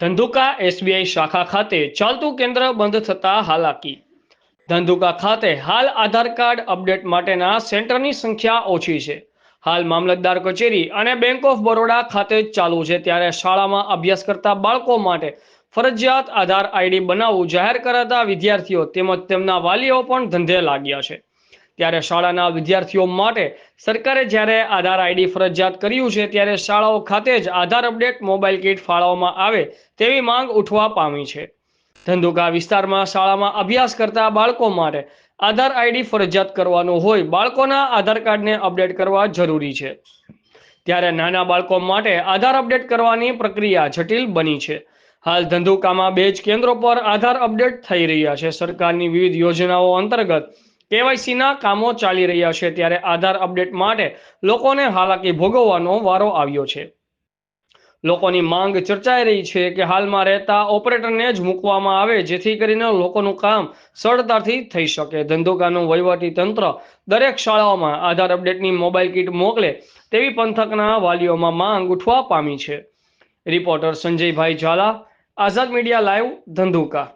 Dhandhuka SBI શાખા ખાતે ચાલતું કેન્દ્ર બંધ થતા હાલાકી. ધંધુકા ખાતે હાલ આધાર કાર્ડ અપડેટ માટેના સેન્ટરની સંખ્યા ઓછી છે. હાલ મામલતદાર કચેરી અને બેંક ઓફ બરોડા ખાતે ચાલુ છે ત્યારે શાળામાં અભ્યાસ કરતા બાળકો માટે ફરજિયાત આધાર આઈડી બનાવવું જાહેર કરાતા વિદ્યાર્થીઓ તેમજ તેમના વાલીઓ પણ ધંધે લાગ્યા છે. ત્યારે શાળાના વિદ્યાર્થીઓ માટે સરકારે જ્યારે આધાર આઈડી ફરજિયાત કર્યું છે, ત્યારે શાળાઓ ખાતે જ આધાર અપડેટ મોબાઈલ કીટ ફાળવવામાં આવે તેવી માંગ ઉઠવા પામી છે. ધંધુકા વિસ્તારમાં શાળામાં અભ્યાસ કરતા બાળકો માટે આધાર આઈડી ફરજિયાત કરવાનું હોય, બાળકોના આધાર કાર્ડને અપડેટ કરવા જરૂરી છે. ત્યારે નાના બાળકો માટે આધાર અપડેટ કરવાની પ્રક્રિયા જટિલ બની છે. હાલ ધંધુકામાં બે જ કેન્દ્રો પર આધાર અપડેટ થઈ રહ્યા છે. સરકારની વિવિધ યોજનાઓ અંતર્ગત કેવાયસીના કામો ચાલી રહ્યા છે ત્યારે આધાર અપડેટ માટે લોકોને હાલાકી ભોગવવાનો વારો આવ્યો છે. લોકોની માંગ ચર્ચાઈ રહી છે કે હાલમાં રહેતા ઓપરેટરને જ મૂકવામાં આવે જેથી કરીને લોકોનું કામ સરળતાથી થઈ શકે. ધંધોકાનું વહીવટી તંત્ર દરેક શાળાઓમાં આધાર અપડેટની મોબાઈલ કીટ મોકલે તેવી પંથકના વાલીઓમાં માંગ ઉઠવા પામી છે. Reporter Sanjaybhai Jhala, Azad Media Live, Dhandhuka.